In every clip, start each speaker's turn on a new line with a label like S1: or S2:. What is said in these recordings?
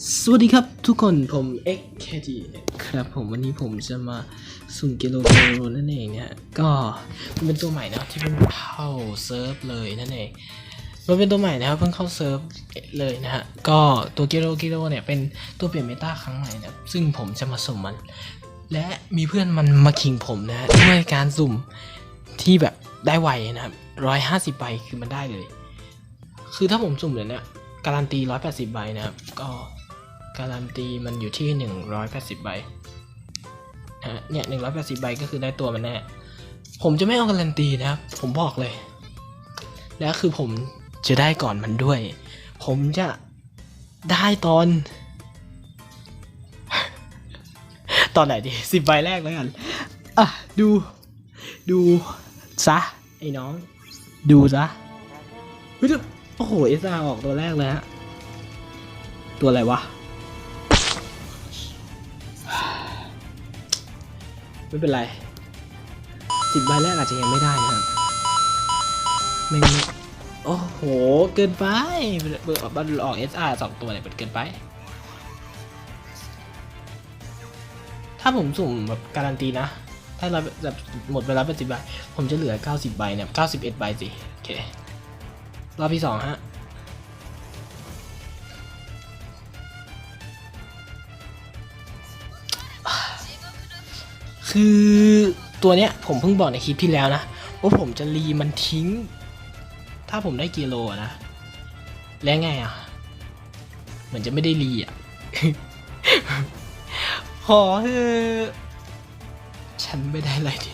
S1: สวัสดีครับทุกคนผม XKT ครับผมวันนี้ผมจะมาสุ่มกิโลกิโลนั่นเองนะฮะก็มันเป็นตัวใหม่นะที่เพิ่งเข้าเซิร์ฟเลยนั่นเองมันเป็นตัวใหม่นะครับเพิ่งเข้าเซิร์ฟเลยนะฮะก็ตัวกิโลกิโลเนี่ยเป็นตัวเปลี่ยนเมตาครั้งใหม่นะซึ่งผมจะมาสุ่มมัน และมีเพื่อนมันมาขิงผมนะฮะด้วยการสุ่มที่แบบได้ไวนะครับร้อยห้าสิบใบคือมันได้เลย คือถ้าผมสุ่มเลยเนี่ยการันตี180ใบนะครับก็ การันตีมันอยู่ที่ 180 ใบนะฮะเนี่ย180ใบก็คือได้ตัวมันแน่ ผมจะไม่เอาการันตีนะครับ ผมบอกเลย แล้วคือผมจะได้ก่อนมันด้วย ผมจะได้ตอน ตอนไหนดีสิบใบแรกแล้วกัน อะ ดู ดู ซะ ไอ้น้อง ดูซะเฮ้ยโอ้โหเอสอาออกตัวแรกเลยฮะ ตัวอะไรวะ ไม่เป็นไรสิบใบแรกอาจจะยังไม่ได้นะครับไม่ไม่โอ้โห เกินไปเบิร์บันออก SR สองตัวเนี่ยมันเกินไป ถ้าผมสุ่มแบบการันตีนะ ถ้าเราแบบหมดไปแล้วเป็นสิบใบ ผมจะเหลือ90ใบเนี่ย91ใบสิ โอเค รอบที่สองฮะ คือตัวเนี้ยผมเพิ่งบอกในคลิปที่แล้วนะว่าผมจะรีมันทิ้ง ถ้าผมได้กิโลนะ แล้วไงอะ เหมือนจะไม่ได้รีอะขอเถอะฉันไม่ได้อะไรดิ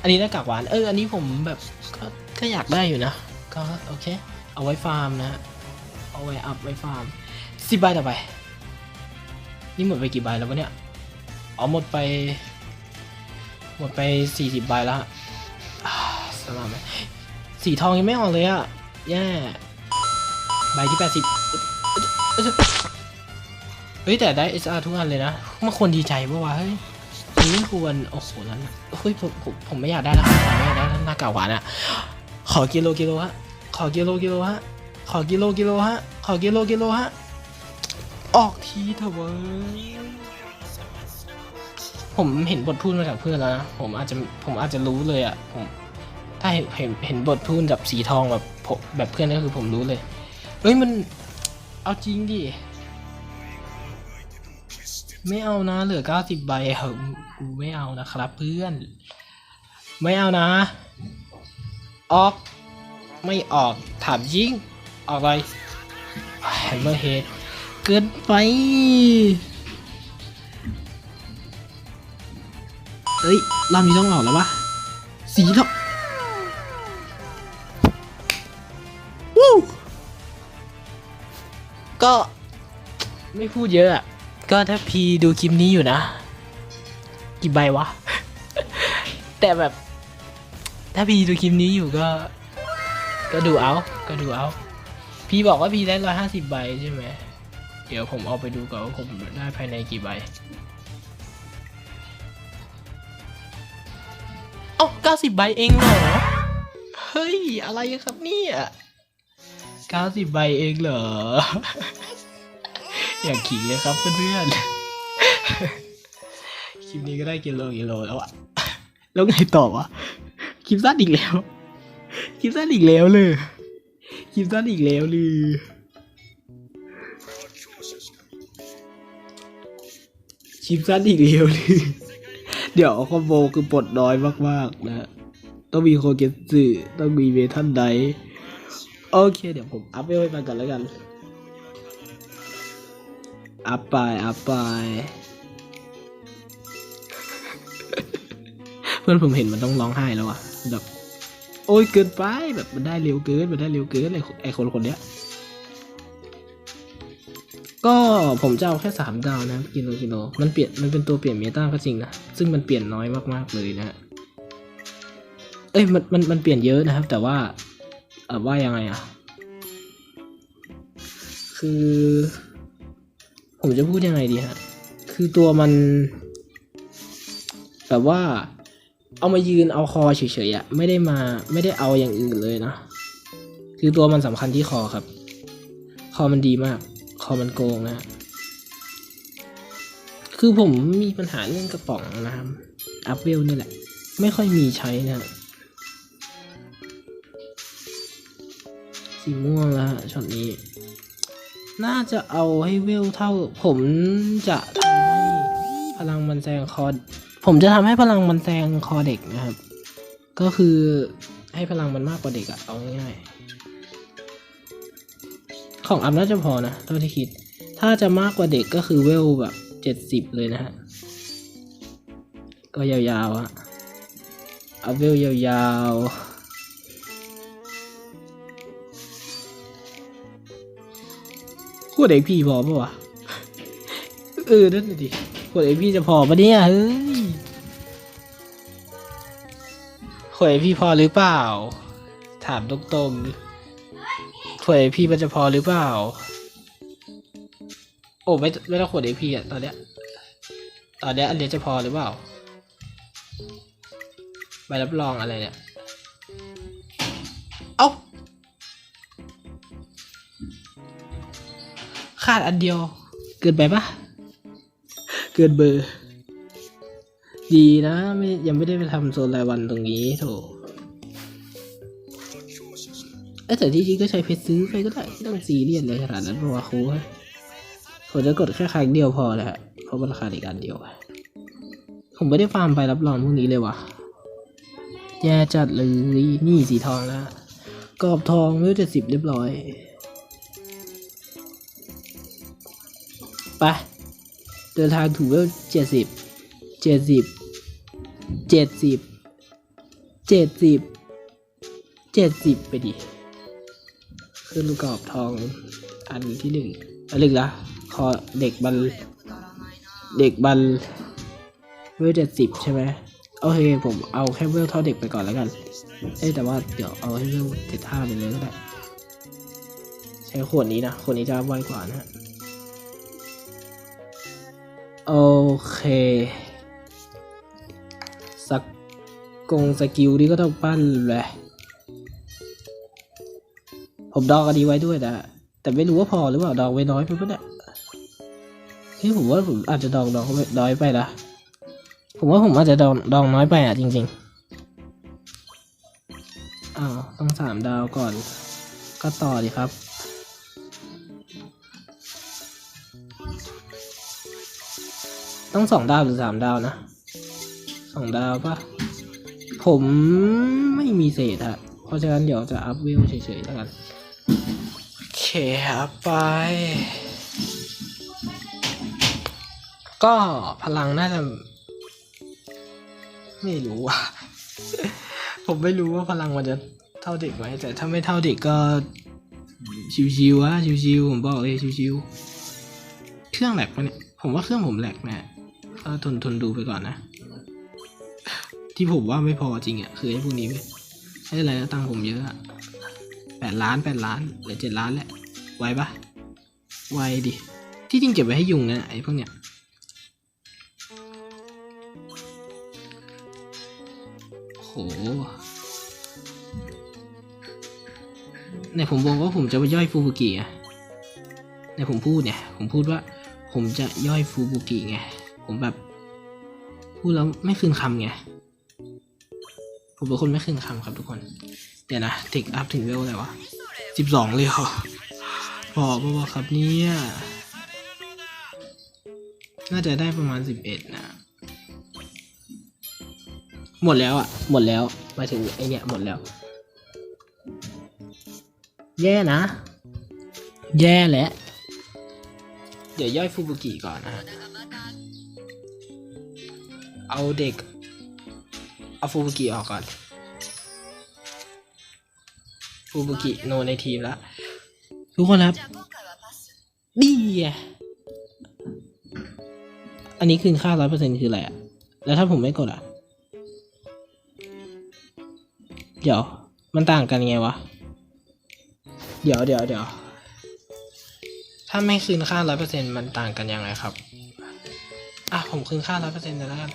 S1: อันนี้หน้ากากหวาน เออ อันนี้ผมแบบก็ก็อยากได้อยู่นะ ก็โอเค เอาไว้ฟาร์มนะ เอาไว้อัพไว้ฟาร์มสิบใบต่อไป นี่หมดไปกี่ใบแล้ววะเนี่ย อ๋อหมดไป หมดไปสี่สิบใบแล้วฮะอ่าสมาร์ทไหมสีทองยังไม่ออกเลยอะแย่ ใบที่แปดสิบเฮ้ย แต่ได้ SR ทุกอันเลยนะมันควรดีใจปะวะเฮ้ยนไม่ควร โอ้โหนั้นเฮ้ยผมผมผมไม่อยากได้แล้วผมไม่อยากได้แล้วหน้าเก่าหวานอะขอกิโลกิโลฮะ ขอกิโลกิโลฮะ ขอกิโลกิโลฮะ ขอกิโลกิโลฮะ ออกทีเถอะเว้ย ผมเห็นบทพูดมาจากเพื่อนแล้วนะ ผมอาจจะผมอาจจะรู้เลยอะ่ะผมถ้าเห็นเห็นเห็นบทพูดแบบสีทองแบบผมแบบเพื่อนก็คือผมรู้เลยเฮ้ยมันเอาจริงดิไม่เอานะ เหลือเก้าสิบใบเหอะกูไม่เอานะครับ เพื่อน ไม่เอานะ ออก ไม่ออกถามจริงออกเลยแฮมเมอร์เฮดเกินไป เอ้ยรอบนี้ต้องออกแล้ววะสีทองวู้ก็ไม่พูดเยอะอะก็ถ้าพีดูคลิปนี้อยู่นะ กี่ใบวะ แต่แบบ ถ้าพีดูคลิปนี้อยู่ก็ ก็ดูเอา ก็ดูเอา พี่บอกว่าพี่ได้ร้อยห้าสิบใบใช่ไหม เดี๋ยวผมเอาไปดูก่อนว่าผมได้ภายในกี่ใบ เอ้าเก้าสิบใบเองเหรอ เฮ้ย อะไรครับเนี่ยเก้าสิบใบเองเหรอ อยากขิงเลยครับเพื่อนๆ คลิปนี้ก็ได้กิโลกิโลแล้วอะแล้วไงต่อวะ คลิปสั้นอีกแล้ว คลิปสั้นอีกแล้วเลย คลิปสั้นอีกแล้วเลยคลิปสั้นอีกแล้วเลย เดี๋ยวคอมโบคือปลดน้อยมากๆนะต้องมีโคเกตสึต้องมีเวทันไดโอเค เดี๋ยวผมอัพเวลให้ฟังกันแล้วกัน อัพไป อัพไป เพื่อนผมเห็นมันต้องร้องไห้แล้วอะแบบโอ้ยเกินไปแบบมันได้เร็วเกินมันได้เร็วเกินไอ้ไอคนคนเนี้ย ก็ผมจะเอาแค่สามดาวนะกิโลกิโลมันเปลี่ยนมันเป็นตัวเปลี่ยนเมตาก็จริงนะ ซึ่งมันเปลี่ยนน้อยมากๆเลยนะฮะเอ้ยมันมันมันเปลี่ยนเยอะนะครับ แต่ว่าเออว่ายังไงอะคือ ผมจะพูดยังไงดีฮะคือตัวมัน แบบว่า เอามายืนเอาคอเฉยๆอะไม่ได้มาไม่ได้เอาอย่างอื่นเลยนะคือตัวมันสำคัญที่คอครับ คอมันดีมาก คอมันโกงนะฮะ คือผมมีปัญหาเรื่องกระป๋องนะครับอัพเวลนี่แหละ ไม่ค่อยมีใช้นะสีม่วงแล้วฮะช็อตนี้ น่าจะเอาให้เวลเท่า ผมจะทำให้พลังมันแซงคอ ผมจะทำให้พลังมันแซงคอเด็กนะครับ ก็คือให้พลังมันมากกว่าเด็กอะเอาง่ายๆของอัพน่าจะพอนะเท่าที่คิด ถ้าจะมากกว่าเด็กก็คือเวลแบบ เจ็ดสิบเลยนะฮะ ก็ยาวๆอะเอาเวลยาวๆขวดเอกพี่พอปะวะ เออ นั่นดิขวดเอกพี่จะพอปะเนี่ย เฮ้ยขวดเอกพี่พอหรือเปล่า ถามตรงๆขวดเอกพี่มันจะพอหรือเปล่า โอ้ไม่ไม่ต้องขวดเอพีอะตอนเนี้ยตอนเนี้ยอันเนี้ยจะพอหรือเปล่าใบรับรองอะไรเนี่ยเอ้าขาดอันเดียว เกินไปปะเกินเบอร์ ดีนะไม่ยังไม่ได้ไปทำโซนรายวันตรงนี้โถเอ้แต่ที่จริงก็ใช้เพชรซื้อไปก็ได้ไม่ต้องซีเรียสเลยขนาดนั้นเพราะว่าครู ผมจะกดแค่ครั้งเดียวพอแหละเพราะมันราคาอีกอันเดียว ผมไม่ได้ฟาร์มไปรับรองพวกนี้เลยว่ะแย่จัดเลยนี่สีทองแล้วกรอบทองไม่รู้จะสิบเรียบร้อยไปเดินทางถูกแล้วเจ็ดสิบเจ็ดสิบเจ็ดสิบเจ็ดสิบเจ็ดสิบไปดิขึ้นกกรอบทองอันที่หนึ่งอันหนึ่งละ คอเด็กบันเด็กบันเวลเจ็ดสิบใช่ไหมโอเคผมเอาแค่เวลเท่าเด็กไปก่อนแล้วกันเอ้แต่ว่าเดี๋ยวเอาให้เวลเจ็ดห้าไปเลยก็ได้ ใช้ขวดนี้นะขวดนี้จะไวกว่านะฮะโอเคสักกงสกิลนี่ก็ต้องปั้นแหละผมดองอันนี้ไว้ด้วยนะแต่ไม่รู้ว่าพอหรือเปล่าดองไว้น้อยไปปะเนี่ย เฮ้ยผมว่าผมอาจจะดองดองน้อยไปนะผมว่าผมอาจจะดองดองน้อยไปอะจริงๆอ้าวต้องสามดาวก่อน ก็ต่อดีครับต้องสองดาวหรือสามดาวนะสองดาวปะผมไม่มีเศษอะเพราะฉะนั้นเดี๋ยวจะอัพวิวเฉยๆแล้วกันโอเคอัพไป ก็พลังน่าจะ ไม่รู้อะ ผมไม่รู้ว่าพลังมันจะเท่าเด็กไหมแต่ถ้าไม่เท่าเด็กก็ชิวๆอะชิวๆผมบอกเลยชิวๆเครื่องแหลกปะเนี่ยผมว่าเครื่องผมแหลกแน่ก็ทนทนดูไปก่อนนะ ที่ผมว่าไม่พอจริงอะคือไอ้พวกนี้ไม่ใช่อะไรนะตังผมเยอะอะแปดล้านแปดล้านเหลือเจ็ดล้านแหละไวปะไวดิที่จริงเก็บไว้ให้ยุงนะไอ้พวกเนี้ย เนี่ยผมบอกว่าผมจะไปย่อยฟูบุกิไงเนี่ยผมพูดเนี่ยผมพูดว่า ผมจะย่อยฟูบุกิไงผมแบบ พูดแล้วไม่คืนคำไงผมเป็นคนไม่คืนคำครับทุกคน เดี๋ยวนะเทคอัพถึงเวลอะไรวะสิบสองเลยเหรอพอปะวครับเนี่ยน่าจะได้ประมาณสิบเอ็ดนะ หมดแล้วอะ หมดแล้วหมายถึงไอเนี่ยหมดแล้ว แย่นะ แย่แหละ เดี๋ยวย่อยฟูบุกิก่อนนะฮะเอาเด็ก เอาฟูบุกิออกก่อน ฟูบุกิโนในทีมแล้วทุกคนครับดีอะอันนี้คืนค่าร้อยเปอร์เซ็นคืออะไรอะ แล้วถ้าผมไม่กดอะ เดี๋ยว มันต่างกันยังไงวะ เดี๋ยวเดี๋ยวเดี๋ยว ถ้าไม่คืนค่าร้อยเปอร์เซ็นต์มันต่างกันยังไงครับ อะ ผมคืนค่าร้อยเปอร์เซ็นต์แล้วกัน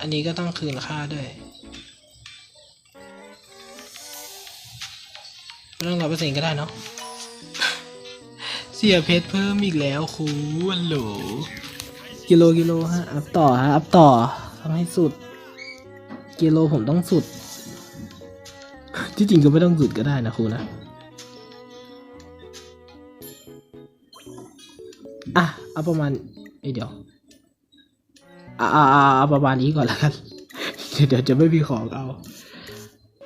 S1: อันนี้ก็ต้องคืนค่าด้วยไม่ต้องร้อยเปอร์เซ็นต์ก็ได้เนาะสียเพชรเพิ่มอีกแล้วครูฮัลโหลกิโลกิโลฮะ อัพต่อฮะ อัพต่อ ทำให้สุด กิโลผมต้องสุด ที่จริงก็ไม่ต้องสุดก็ได้นะครูนะ อะ เอาประมาณเอ้เดี๋ยวอ่าอ่าอ่าเอาประมาณนี้ก่อนแล้วกัน เดี๋ยวจะไม่มีของเอา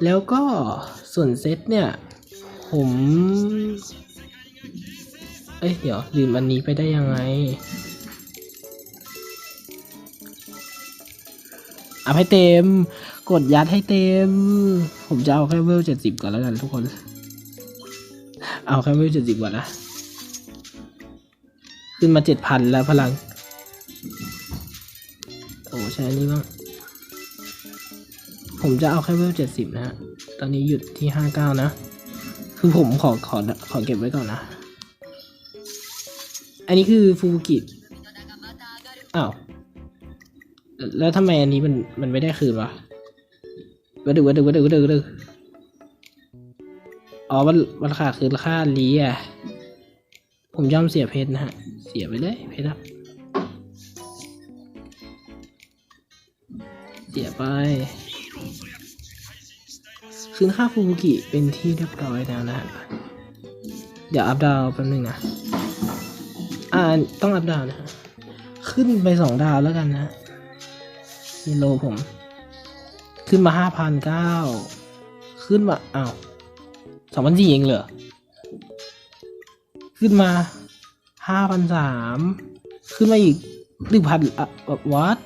S1: แล้วก็ส่วนเซตเนี่ย ผม เอ้ยเดี๋ยวลืมอันนี้ไปได้ยังไง อาให้เต็ม กดยัดให้เต็ม ผมจะเอาแค่เวลเจ็ดสิบก่อนแล้วกันทุกคน เอาแค่เวลเจ็ดสิบก่อนนะ ขึ้นมาเจ็ดพันแล้วพลัง โอ้ใช้อันนี้บ้าง ผมจะเอาแค่เวลเจ็ดสิบนะฮะ ตอนนี้หยุดที่ห้าเก้านะ คือผมขอขอขอเก็บไว้ก่อนนะ อันนี้คือฟูกิอ้าว แล้วทำไมอันนี้มันมันไม่ได้คืนวะวะดึกวะดึกวะดึกวะดึกวะดึกอ๋อมันมันขาดคือค่าลีอะ ผมยอมเสียเพชรนะฮะ เสียไปเลยเพชรอะเสียไป คืนค่าฟูบุกิเป็นที่เรียบร้อยแล้วนะฮะ เดี๋ยวอัพดาวแป๊บนึงนะอ่าต้องอัพดาวนะฮะขึ้นไปสองดาวแล้วกันนะ กิโลผม ขึ้นมาห้าพันเก้าขึ้นมาอ้าวสองพันสี่เองเหรอ ขึ้นมาห้าพันสามขึ้นมาอีกหนึ่งพันอะวัด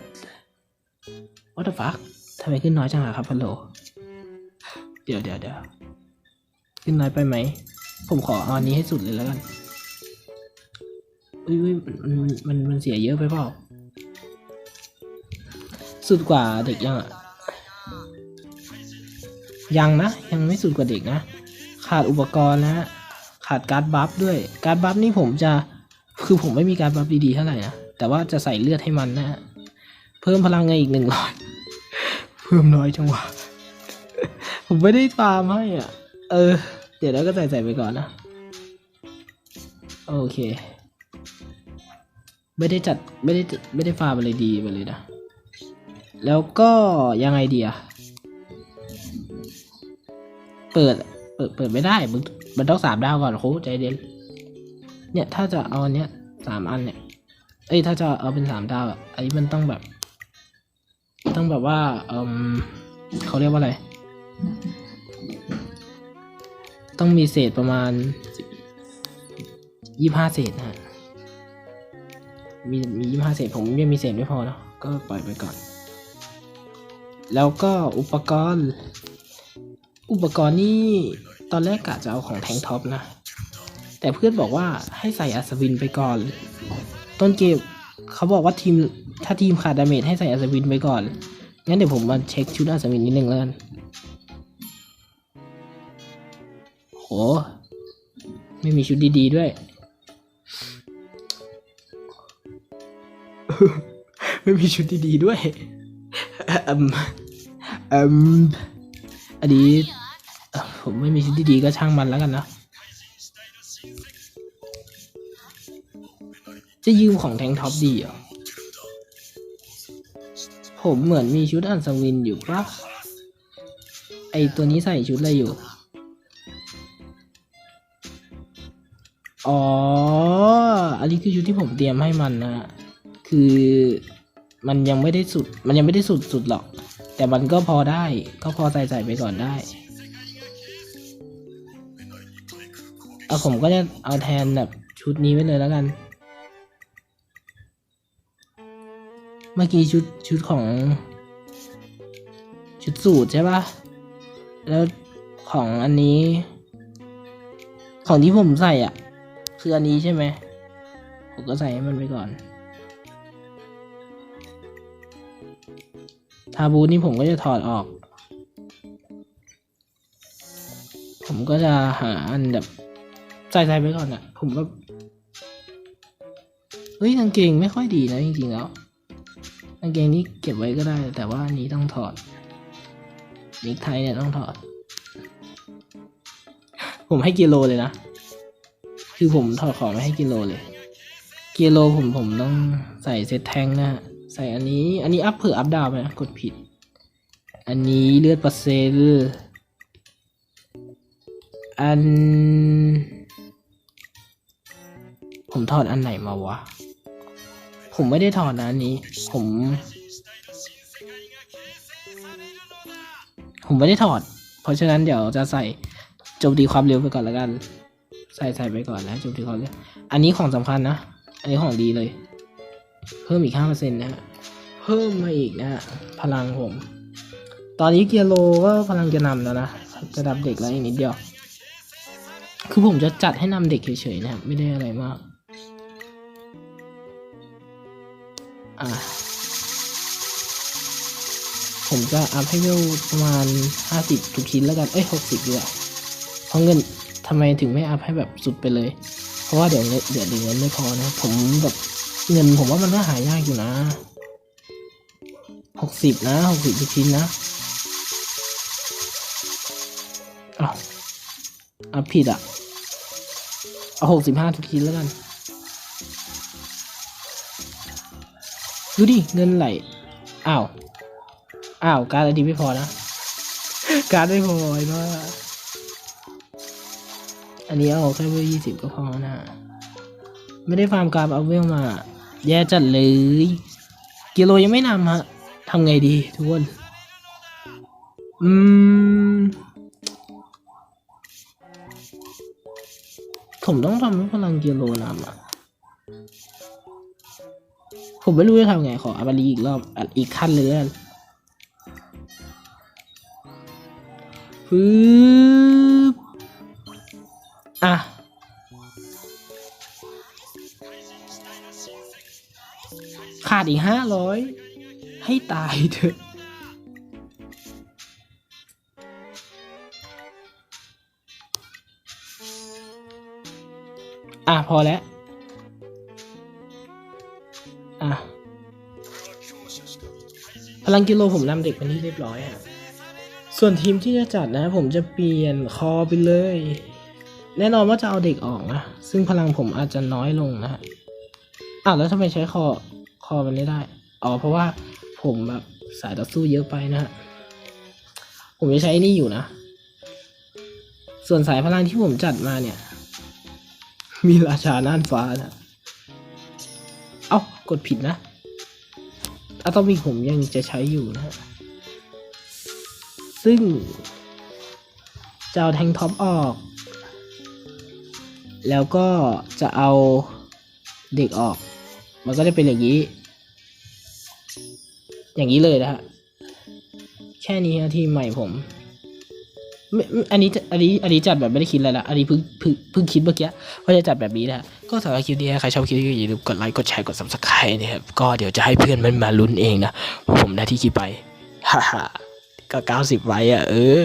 S1: วัดฟักทำไมขึ้นน้อยจังอะครับพัลโหลเดี๋ยวเดี๋ยวเดี๋ยวขึ้นน้อยไปไหม ผมขอเอาอันนี้ให้สุดเลยแล้วกันอุ้ยอุ้ยมันมันมันเสียเยอะไปเปล่า สุดกว่าเด็กยังอะยังนะ ยังไม่สุดกว่าเด็กนะ ขาดอุปกรณ์นะขาดการ์ดบัฟด้วย การ์ดบัฟนี่ผมจะคือผมไม่มีการ์ดบัฟดีๆเท่าไหร่นะ แต่ว่าจะใส่เลือดให้มันนะ เพิ่มพลังเงินอีกหนึ่งร้อยเพิ่มน้อยจังหวะ ผมไม่ได้ฟาร์มให้อะ เออ เดี๋ยวเราก็ใส่ใส่ไปก่อนนะ โอเค ไม่ได้จัด ไม่ได้ไม่ได้ฟาร์มอะไรดีไปเลยนะ แล้วก็ยังไงดีอะเปิด เปิด เปิดไม่ได้มึงมันต้องสามดาวก่อนโค้ใจเย็นเนี่ยถ้าจะเอาอันเนี้ยสามอันเนี่ย เอ้ยถ้าจะเอาเป็นสามดาวอะอันนี้มันต้องแบบ ต้องแบบว่าเอมเขาเรียกว่าอะไร ต้องมีเศษประมาณยี่ห้าเศษนะฮะมีมียี่ห้าเศษผมยังมีเศษไม่พอเนาะก็ปล่อยไปก่อน แล้วก็อุปกรณ์ อุปกรณ์นี่ตอนแรกกะจะเอาของแทงท็อปนะ แต่เพื่อนบอกว่าให้ใส่อัศวินไปก่อน ต้นเกมเขาบอกว่าทีมถ้าทีมขาดดาเมจให้ใส่อัศวินไปก่อน งั้นเดี๋ยวผมมาเช็คชุดอัศวินนิดนึงแล้วกันโห ไม่มีชุดดีๆด้วย ไม่มีชุดดีๆด้วย อืมอืมอันนี้ผมไม่มีชุดดีก็ช่างมันแล้วกันนะจะยืมของแทงท็อปดีเหรอ ผมเหมือนมีชุดอันสวินอยู่ปะไอตัวนี้ใส่ชุดอะไรอยู่ อ๋อ อันนี้คือชุดที่ผมเตรียมให้มันนะ คือ มันยังไม่ได้สุด มันยังไม่ได้สุดสุดหรอก แต่มันก็พอได้ ก็พอใส่ใส่ไปก่อนได้เอาผมก็จะเอาแทนแบบชุดนี้ไว้เลยแล้วกัน เมื่อกี้ชุดชุดของ ชุดสูตรใช่ปะแล้วของอันนี้ ของที่ผมใส่อะ คืออันนี้ใช่ไหม ผมก็ใส่ให้มันไปก่อนาบูนี่ผมก็จะถอดออก ผมก็จะหาอันแบบใส่ใส่ไปก่อนอะผมก็เฮ้ยกางเกงไม่ค่อยดีนะจริงๆแล้วกางเกงนี้เก็บไว้ก็ได้ แต่ว่าอันนี้ต้องถอดนิกไทเนี่ยต้องถอด ผมให้กิโลเลยนะ คือผมถอดของไม่ให้กิโลเลย กิโลผมผมต้องใส่เซตแทงนะฮะ ใส่อันนี้ อันนี้อัพเผื่ออัพดาวไปนะกดผิด อันนี้เลือดเปอร์เซ็นต์อัน ผมถอดอันไหนมาวะ ผมไม่ได้ถอดนะอันนี้ ผม ผมไม่ได้ถอด เพราะฉะนั้นเดี๋ยวจะใส่โจมตีความเร็วไปก่อนแล้วกัน ใส่ใส่ไปก่อนนะโจมตีความเร็ว อันนี้ของสำคัญนะ อันนี้ของดีเลย เพิ่มอีกห้าเปอร์เซ็นต์นะฮะ เพิ่มมาอีกนะฮะ พลังผม ตอนนี้เกียร์โลก็พลังจะนำแล้วนะ จะดับเด็กแล้วอีกนิดเดียว คือผมจะจัดให้นำเด็กเฉยๆนะครับไม่ได้อะไรมาก อะผมจะอัพให้เวลประมาณห้าสิบทุกชิ้นแล้วกัน เอ้ยหกสิบดีกว่าเพราะเงินทำไมถึงไม่อัพให้แบบสุดไปเลย เพราะว่าเดี๋ยวเงินเดี๋ยวเดี๋ยวเงินไม่พอนะ ผมแบบ เงินผมว่ามันก็หายากอยู่นะหกสิบนะหกสิบทุกชิ้นนะอ้าวอัพผิดอะ เอาหกสิบห้าทุกชิ้นแล้วกัน ดูดิ เงินไหล อ้าว อ้าว การอะไรดีไม่พอนะ การไม่พอไอ้บ้าอันนี้เอาแค่เวลยี่สิบก็พอนะ ไม่ได้ฟาร์มการเอาเวลมา แย่จัดเลย กิโลยังไม่นำฮะทำไงดีทุกคน อืม ผมต้องทำให้พลังกิโลนำอะ ผมไม่รู้จะทำไง ขออาบารีอีกรอบอีกขั้นเลยแล้วกัน อีกห้าร้อยให้ตายเถอะอะ พอแล้ว อะ พลังกิโลผมนำเด็กเป็นที่เรียบร้อยฮะส่วนทีมที่จะจัดนะ ผมจะเปลี่ยนคอไปเลย แน่นอนว่าจะเอาเด็กออกนะ ซึ่งพลังผมอาจจะน้อยลงนะอ้าวแล้วทำไมใช้คอ อมันไม่ได้ อ๋อ เพราะว่าผมแบบสายต่อสู้เยอะไปนะฮะ ผมจะใช้นี่อยู่นะ ส่วนสายพลังที่ผมจัดมาเนี่ย มีราชาน่านฟ้านะ เอ้ากดผิดนะอะตอมิกผมยังจะใช้อยู่นะฮะซึ่งจะเอาแทงท็อปออก แล้วก็จะเอาเด็กออก มันก็จะเป็นอย่างนี้ อย่างนี้เลยนะฮะแค่นี้ฮะที่ใหม่ผมไม่อันนี้อันนี้อันนี้จัดแบบไม่ได้คิดอะไรละอันนี้เพิ่งเพิ่งเพิ่งคิดเมื่อกี้ว่าจะจัดแบบนี้นะก็สำหรับคลิปนี้ใครชอบคลิปนี้ก็อย่าลืมกดไลค์กดแชร์กดซับสไครต์นะครับก็เดี๋ยวจะให้เพื่อนมันมาลุ้นเองนะเพราะผมได้ที่คิดไปฮ่าฮ่าก็เก้าสิบไว้อะเออ